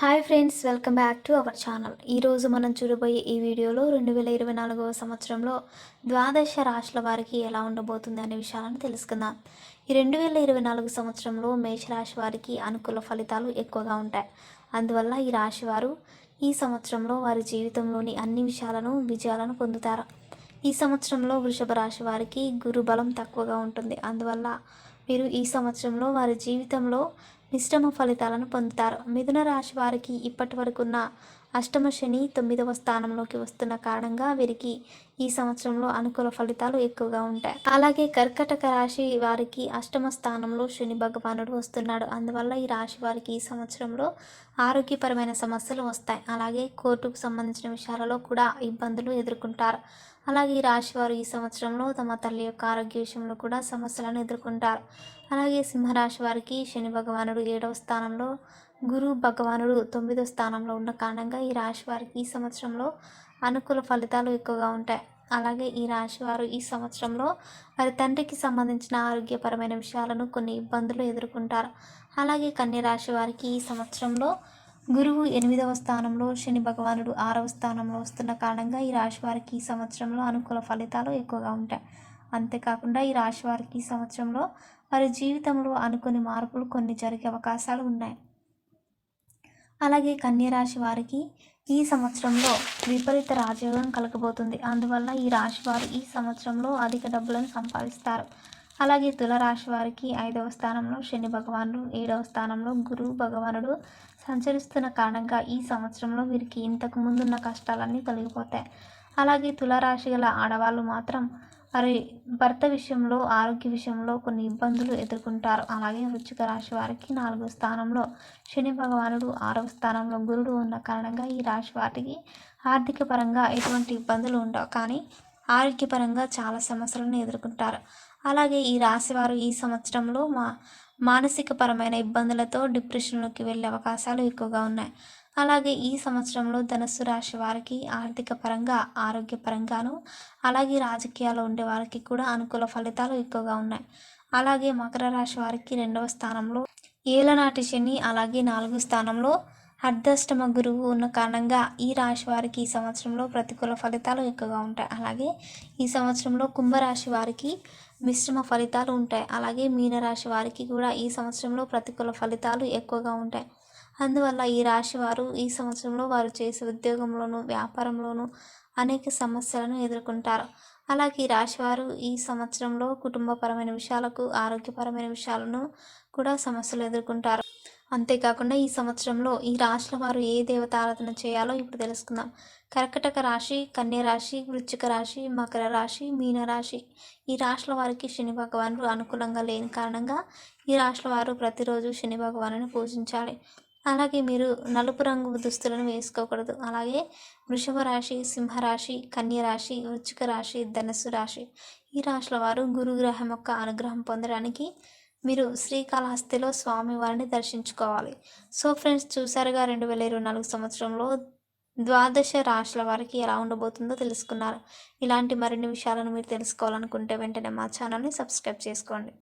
Hi friends welcome back to our channel ఈరోజు మనం చూడబోయే ఈ వీడియోలో రెండు వేల ఇరవై నాలుగవ సంవత్సరంలో ద్వాదశ రాశుల వారికి ఎలా ఉండబోతుంది అనే విషయాలను తెలుసుకుందాం. ఈ రెండు వేల ఇరవై నాలుగు సంవత్సరంలో మేషరాశి వారికి అనుకూల ఫలితాలు ఎక్కువగా ఉంటాయి. అందువల్ల ఈ రాశి వారు ఈ సంవత్సరంలో వారి జీవితంలోని అన్ని విషయాలను విజయాలను పొందుతారు. ఈ సంవత్సరంలో వృషభ రాశి వారికి గురు బలం తక్కువగా ఉంటుంది. అందువల్ల మీరు ఈ సంవత్సరంలో వారి జీవితంలో మిశ్రమ ఫలితాలను పొందుతారు. మిథున రాశి వారికి ఇప్పటి వరకున్న అష్టమ శని తొమ్మిదవ స్థానంలోకి వస్తున్న కారణంగా వీరికి ఈ సంవత్సరంలో అనుకూల ఫలితాలు ఎక్కువగా ఉంటాయి. అలాగే కర్కటక రాశి వారికి అష్టమ స్థానంలో శని భగవానుడు వస్తున్నాడు. అందువల్ల ఈ రాశి వారికి ఈ సంవత్సరంలో ఆరోగ్యపరమైన సమస్యలు వస్తాయి. అలాగే కోర్టుకు సంబంధించిన విషయాలలో కూడా ఇబ్బందులు ఎదుర్కొంటారు. అలాగే ఈ రాశి వారు ఈ సంవత్సరంలో తమ తల్లి యొక్క ఆరోగ్య విషయంలో కూడా సమస్యలను ఎదుర్కొంటారు. అలాగే సింహరాశి వారికి శని భగవానుడు ఏడవ స్థానంలో గురు భగవానుడు తొమ్మిదో స్థానంలో ఉన్న కారణంగా ఈ రాశి వారికి ఈ సంవత్సరంలో అనుకూల ఫలితాలు ఎక్కువగా ఉంటాయి. అలాగే ఈ రాశి వారు ఈ సంవత్సరంలో వారి తండ్రికి సంబంధించిన ఆరోగ్యపరమైన విషయాలను కొన్ని ఇబ్బందులు ఎదుర్కొంటారు. అలాగే కన్య రాశి వారికి ఈ సంవత్సరంలో గురువు ఎనిమిదవ స్థానంలో శని భగవానుడు ఆరవ స్థానంలో వస్తున్న కారణంగా ఈ రాశి వారికి ఈ సంవత్సరంలో అనుకూల ఫలితాలు ఎక్కువగా ఉంటాయి. అంతేకాకుండా ఈ రాశి వారికి ఈ సంవత్సరంలో వారి జీవితంలో అనుకుని మార్పులు కొన్ని జరిగే అవకాశాలు ఉన్నాయి. అలాగే కన్యరాశి వారికి ఈ సంవత్సరంలో విపరీత రాజయోగం కలగబోతుంది. అందువల్ల ఈ రాశి వారు ఈ సంవత్సరంలో అధిక డబ్బులను సంపాదిస్తారు. అలాగే తులరాశి వారికి ఐదవ స్థానంలో శని భగవానుడు ఏడవ స్థానంలో గురువు భగవానుడు సంచరిస్తున్న కారణంగా ఈ సంవత్సరంలో వీరికి ఇంతకు ముందున్న కష్టాలన్నీ తొలగిపోతాయి. అలాగే తులరాశి గల ఆడవాళ్ళు మాత్రం వారి భర్త విషయంలో ఆరోగ్య విషయంలో కొన్ని ఇబ్బందులు ఎదుర్కొంటారు. అలాగే వృచ్చిక రాశి వారికి నాలుగో స్థానంలో శని భగవానుడు ఆరవ స్థానంలో గురుడు ఉన్న కారణంగా ఈ రాశి వారికి ఆర్థిక పరంగా ఎటువంటి ఇబ్బందులు ఉండవు. కానీ ఆరోగ్యపరంగా చాలా సమస్యలను ఎదుర్కొంటారు. అలాగే ఈ రాశివారు ఈ సంవత్సరంలో మా మానసిక పరమైన ఇబ్బందులతో డిప్రెషన్లోకి వెళ్ళే అవకాశాలు ఎక్కువగా ఉన్నాయి. అలాగే ఈ సంవత్సరంలో ధనస్సు రాశి వారికి ఆర్థిక పరంగా ఆరోగ్యపరంగాను అలాగే రాజకీయాల్లో ఉండే వారికి కూడా అనుకూల ఫలితాలు ఎక్కువగా ఉన్నాయి. అలాగే మకర రాశి వారికి రెండవ స్థానంలో ఏలనాటి శని అలాగే నాలుగు స్థానంలో అర్ధష్టమ గురువు ఉన్న కారణంగా ఈ రాశి వారికి ఈ సంవత్సరంలో ప్రతికూల ఫలితాలు ఎక్కువగా ఉంటాయి. అలాగే ఈ సంవత్సరంలో కుంభరాశి వారికి మిశ్రమ ఫలితాలు ఉంటాయి. అలాగే మీనరాశి వారికి కూడా ఈ సంవత్సరంలో ప్రతికూల ఫలితాలు ఎక్కువగా ఉంటాయి. అందువల్ల ఈ రాశి వారు ఈ సంవత్సరంలో వారు చేసే ఉద్యోగంలోనూ వ్యాపారంలోనూ అనేక సమస్యలను ఎదుర్కొంటారు. అలాగే ఈ రాశివారు ఈ సంవత్సరంలో కుటుంబపరమైన విషయాలకు ఆరోగ్యపరమైన విషయాలను కూడా సమస్యలు ఎదుర్కొంటారు. అంతేకాకుండా ఈ సంవత్సరంలో ఈ రాశుల వారు ఏ దేవత ఆరాధన చేయాలో ఇప్పుడు తెలుసుకుందాం. కర్కటక రాశి కన్య రాశి వృచ్చిక రాశి మకర రాశి మీనరాశి ఈ రాశుల వారికి శని భగవానుడు అనుకూలంగా లేని కారణంగా ఈ రాశుల వారు ప్రతిరోజు శని భగవాను పూజించాలి. అలాగే మీరు నలుపు రంగు దుస్తులను వేసుకోకూడదు. అలాగే వృషభ రాశి సింహరాశి కన్యరాశి వృచ్చిక రాశి ధనస్సు రాశి ఈ రాశుల వారు గురుగ్రహం యొక్క అనుగ్రహం పొందడానికి మీరు శ్రీకాళహస్తిలో స్వామివారిని దర్శించుకోవాలి. సో ఫ్రెండ్స్ చూసారుగా రెండు వేల ఇరవై నాలుగు సంవత్సరంలో ద్వాదశ రాశుల వారికి ఎలా ఉండబోతుందో తెలుసుకున్నారు. ఇలాంటి మరిన్ని విషయాలను మీరు తెలుసుకోవాలనుకుంటే వెంటనే మా ఛానల్ని సబ్స్క్రైబ్ చేసుకోండి.